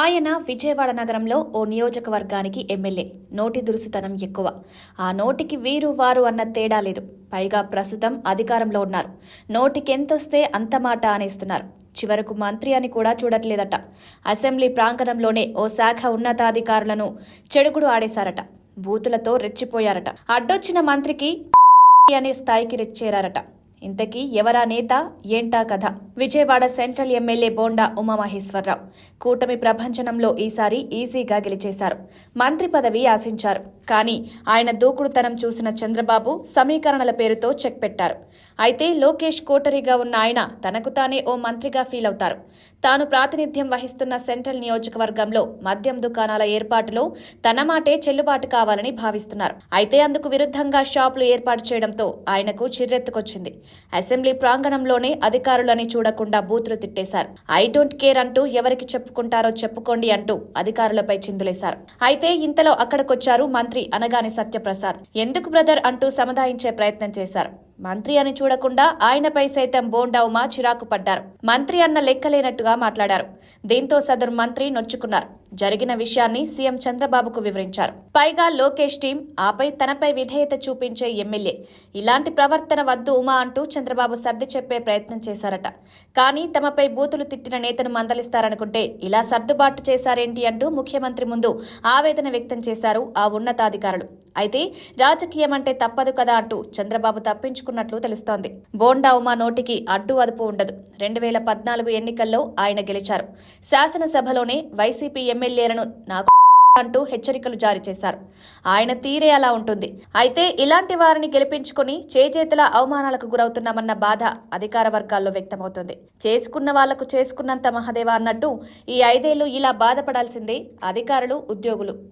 ఆయన విజయవాడ నగరంలో ఓ నియోజకవర్గానికి ఎమ్మెల్యే. నోటి దురుసుతనం ఎక్కువ. ఆ నోటికి వీరు వారు అన్న తేడా లేదు. పైగా ప్రస్తుతం అధికారంలో ఉన్నారు. నోటికెంతొస్తే అంత మాట అనేస్తున్నారు. చివరకు మంత్రి అని కూడా చూడట్లేదట. అసెంబ్లీ ప్రాంగణంలోనే ఓ శాఖ ఉన్నతాధికారులను చెడుగుడు ఆడేశారట. బూతులతో రెచ్చిపోయారట. అడ్డొచ్చిన మంత్రికి అనే స్థాయికి రెచ్చేరారట. ఇంతకీ ఎవరా నేత? ఏంటా కథ? Vijayawada central MLA Bonda Umamaheswara Rao. కూటమి ప్రభంజనంలో ఈసారి ఈజీగా గెలిచేశారు. మంత్రి పదవి ఆశించారు. కానీ ఆయన దూకుడుతనం చూసిన చంద్రబాబు సమీకరణల పేరుతో చెక్ పెట్టారు. అయితే లోకేష్ కోటరీగా ఉన్న ఆయన తనకు తానే ఓ మంత్రిగా ఫీల్ అవుతారు. తాను ప్రాతినిధ్యం వహిస్తున్న సెంట్రల్ నియోజకవర్గంలో మద్యం దుకాణాల ఏర్పాటులో తన మాటే చెల్లుబాటు కావాలని భావిస్తున్నారు. అయితే అందుకు విరుద్ధంగా షాపులు ఏర్పాటు చేయడంతో ఆయనకు చిర్రెత్తుకొచ్చింది. అసెంబ్లీ ప్రాంగణంలోనే అధికారులని చూడకుండా బూతులు తిట్టేశారు. ఐ డోంట్ కేర్ అంటూ ఎవరికి చెప్పుకుంటారో చెప్పుకోండి అంటూ అధికారులపై చిందులేశారు. అయితే ఇంతలో అక్కడికొచ్చారు మంత్రి అనగాని సత్యప్రసాద్. ఎందుకు బ్రదర్ అంటూ సముదాయించే ప్రయత్నం చేశారు. మంత్రి అని చూడకుండా ఆయనపై సైతం బోండా ఉమా చిరాకు పడ్డారు. మంత్రి అన్న లెక్కలేనట్టుగా మాట్లాడారు. దీంతో సదరు మంత్రి నొచ్చుకున్నారు. జరిగిన విషయాన్ని సీఎం చంద్రబాబుకు వివరించారు. పైగా లోకేష్ టీం ఆపై తనపై విధేయత చూపించే ఎమ్మెల్యే. ఇలాంటి ప్రవర్తన వద్దు ఉమా అంటూ చంద్రబాబు సర్ది చెప్పే ప్రయత్నం చేశారట. కానీ తమపై బూతులు తిట్టిన నేతను మందలిస్తారనుకుంటే ఇలా సర్దుబాటు చేశారేంటి అంటూ ముఖ్యమంత్రి ముందు ఆవేదన వ్యక్తం చేశారు ఆ ఉన్నతాధికారులు. అయితే రాజకీయం అంటే తప్పదు కదా అంటూ చంద్రబాబు తప్పించుకున్నట్లు తెలుస్తోంది. బోండా ఉమా నోటికి అడ్డు అదుపు ఉండదు. రెండు వేల పద్నాలుగు ఎన్నికల్లో ఆయన గెలిచారు. శాసనసభలోనే వైసీపీ ఎమ్మెల్యేలను నాకు అంటూ హెచ్చరికలు జారీ చేశారు. ఆయన తీరే అలా ఉంటుంది. అయితే ఇలాంటి వారిని గెలిపించుకుని చేజేతుల అవమానాలకు గురవుతున్నామన్న బాధ అధికార వర్గాల్లో వ్యక్తమవుతుంది. చేసుకున్న వాళ్ళకు చేసుకున్నంత మహదేవ అన్నట్టు ఈ ఐదేళ్ళు ఇలా బాధపడాల్సిందే అధికారులు ఉద్యోగులు.